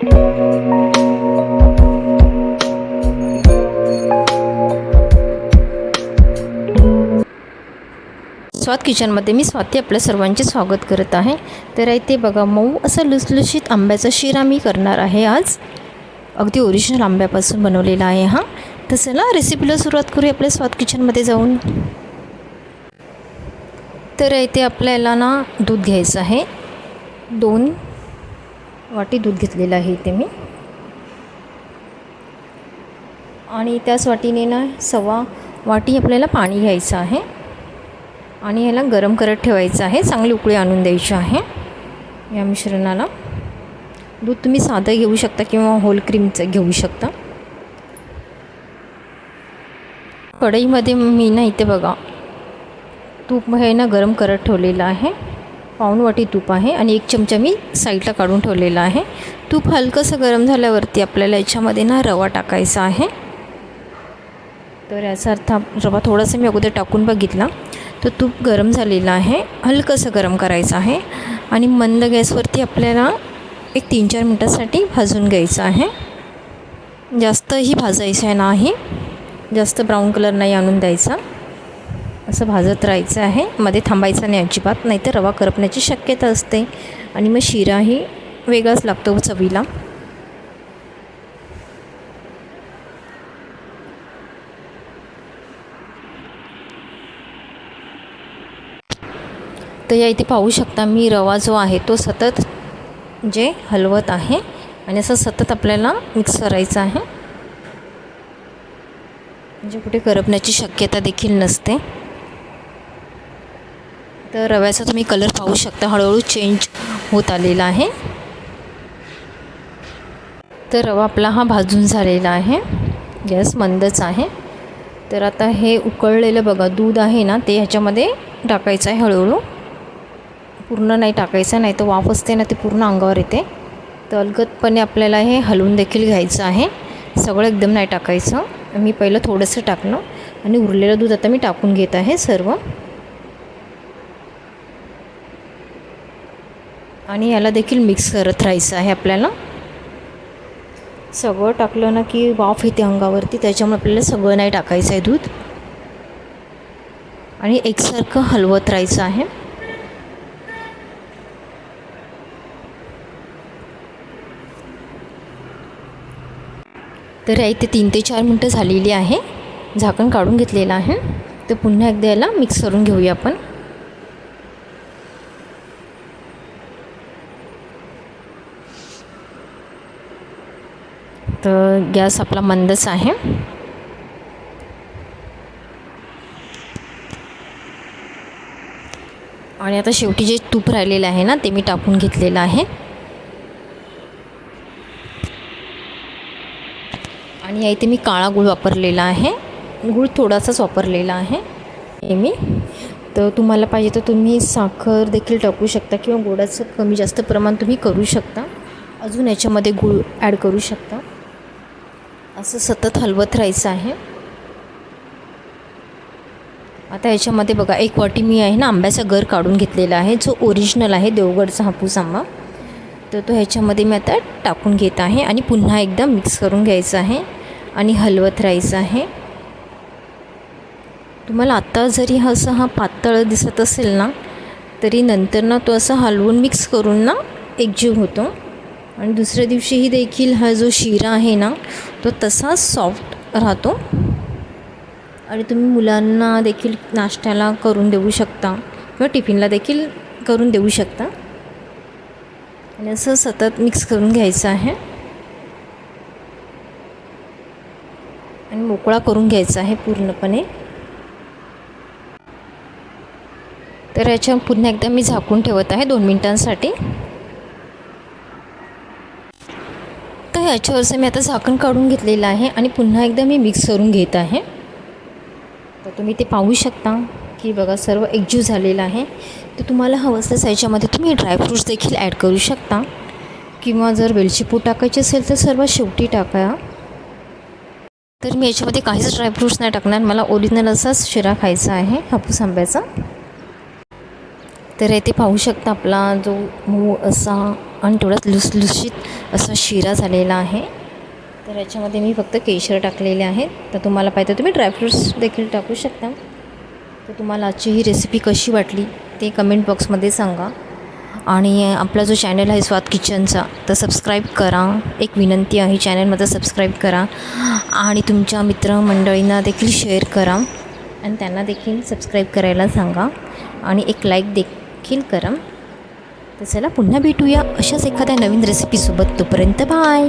स्वाद किचनमध्ये मी स्वाती आपल्या सर्वांचे स्वागत करत आहे. तर इथे बघा मऊ असं लुसलुशीत आंब्याचा शिरा मी करणार आहे आज. अगदी ओरिजिनल आंब्यापासून बनवलेला आहे हा. तर चला रेसिपीला सुरुवात करूया आपल्या स्वाद किचनमध्ये जाऊन. तर इथे आपल्याला ना दूध घ्यायचं आहे. दोन वाटी दूध घेतलेलं आहे इथे मी. आणि त्याच वाटीने ना सव्वा वाटी आपल्याला पाणी घ्यायचं आहे. आणि ह्याला गरम करत ठेवायचं आहे. चांगली उकळी आणून द्यायची आहे. या मिश्रणाला. दूध तुम्ही साधं घेऊ शकता किंवा होल क्रीमचं घेऊ शकता. कढईमध्ये मी ना इथे बघा तूप हे ना गरम करत ठेवलेलं आहे. पाऊणवाटी तूप आहे आणि एक चमचा मी साईडला काढून ठेवलेला आहे. तूप हलकंसं गरम झाल्यावरती आपल्याला याच्यामध्ये ना रवा टाकायचा आहे. तर याचा अर्थ रवा थोडासा मी अगोदर टाकून बघितला. तर तूप गरम झालेलं आहे. हलकंसं गरम करायचं आहे. आणि मंद गॅसवरती आपल्याला एक तीन चार मिनटासाठी भाजून घ्यायचं आहे. जास्तही भाजायचं आहे नाही. जास्त ब्राऊन कलर नाही आणून द्यायचा. असं भाजत राहायचं आहे. मध्ये थांबायचं नाही अजिबात नाही तर रवा करपण्याची शक्यता असते. आणि मग शिराही वेगळाच लागतो चवीला. तर या इथे पाहू शकता मी रवा जो आहे तो सतत जे हलवत आहे. आणि असं सतत आपल्याला मिक्स करायचं आहे. म्हणजे कुठे करपण्याची शक्यता देखील नसते. तर रव्याचा तुम्ही कलर पाहू शकता. हळूहळू चेंज होत आलेला आहे. तर रवा आपला हा भाजून झालेला आहे. गॅस मंदच आहे. तर आता हे उकळलेलं बघा दूध आहे ना ते ह्याच्यामध्ये टाकायचं आहे हळूहळू. पूर्ण नाही टाकायचं नाही तर वाफ असते ना ते पूर्ण अंगावर येते. तर अलगदपणे आपल्याला हे हलवून देखील घ्यायचं आहे. सगळं एकदम नाही टाकायचं. मी पहिलं थोडंसं टाकलं आणि उरलेलं दूध आता मी टाकून घेत आहे सर्व. आणि याला देखील मिक्स करत राहायचं आहे आपल्याला. सगळं टाकलं ना की वाफ येते अंगावरती त्याच्यामुळे आपल्याला सगळं नाही टाकायचं आहे दूध. आणि एकसारखं हलवत राहायचं आहे. तर इथे तीन ते चार मिनटं झालेली आहे. झाकण काढून घेतलेलं आहे. तर पुन्हा एकदा याला मिक्स करून घेऊया आपण. तर गॅस आपला मंदच आहे. आणि आता शेवटी जे तूप राहिलेलं आहे ना ते मी टाकून घेतलेलं आहे. आणि या इथे मी काळा गूळ वापरलेला आहे. गूळ थोडासाच वापरलेला आहे. हे मी. तर तुम्हाला पाहिजे तर तुम्ही साखर देखील टाकू शकता किंवा गोडाचं कमी जास्त प्रमाण तुम्ही करू शकता. अजून याच्यामध्ये गूळ ॲड करू शकता. असं सतत हलवत राहायचं आहे. आता याच्यामध्ये बघा एक वाटी मी आहे ना आंब्याचा गर काढून घेतलेला आहे जो ओरिजिनल आहे देवगडचा हापूस आंबा. तर तो ह्याच्यामध्ये मी आता टाकून घेत आहे आणि पुन्हा एकदा मिक्स करून घ्यायचं आहे आणि हलवत राहायचं आहे. तुम्हाला आत्ता जरी हा असं हा पातळ दिसत असेल ना तरी नंतर ना तो असं हलवून मिक्स करून ना एकजीव होतो. आणि दुसऱ्या दिवशीही देखील हा जो शिरा आहे ना तो तसाच सॉफ्ट राहतो. आणि तुम्ही मुलांना देखील नाश्त्याला करून देऊ शकता किंवा टिफिनला देखील करून देऊ शकता. आणि असं सतत मिक्स करून घ्यायचं आहे. आणि मोकळा करून घ्यायचा आहे पूर्णपणे. तर याच्या पुन्हा एकदा मी झाकून ठेवत आहे दोन मिनटांसाठी. याच्यावरचं मी आता झाकण काढून घेतलेलं आहे आणि पुन्हा एकदा मी मिक्स करून घेत आहे. तर तुम्ही ते पाहू शकता की बघा सर्व एकजीव झालेलं आहे. तर तुम्हाला हवं असल्यास याच्यामध्ये तुम्ही ड्रायफ्रूट्स देखील ॲड करू शकता. किंवा जर वेलची पूड टाकायची असेल तर सर्वात शेवटी टाका. तर मी याच्यामध्ये काहीच ड्रायफ्रूट्स नाही टाकणार. मला ओरिजिनल असाच शिरा खायचा आहे हापूस आंब्याचा. तर ते पाहू शकता आपला जो मऊ असा आणि थोडंच लुसलुशीत असा शिरा झालेला आहे. तर याच्यामध्ये मी फक्त केशर टाकलेले आहेत. तर तुम्हाला पाहिजे तुम्ही ड्रायफ्रूट्स देखील टाकू शकता. तर तुम्हाला आजची ही रेसिपी कशी वाटली ते कमेंट बॉक्समध्ये सांगा. आणि आपला जो चॅनल आहे स्वाद किचनचा तर सबस्क्राईब करा. एक विनंती आहे चॅनलमध्ये सबस्क्राईब करा. आणि तुमच्या मित्रमंडळींना देखील शेअर करा. आणि त्यांना देखील सबस्क्राईब करायला सांगा. आणि एक लाईक देखील करा. तर चला पुन्हा भेटूया अशाच एखाद्या नवीन रेसिपीसोबत तोपर्यंत बाय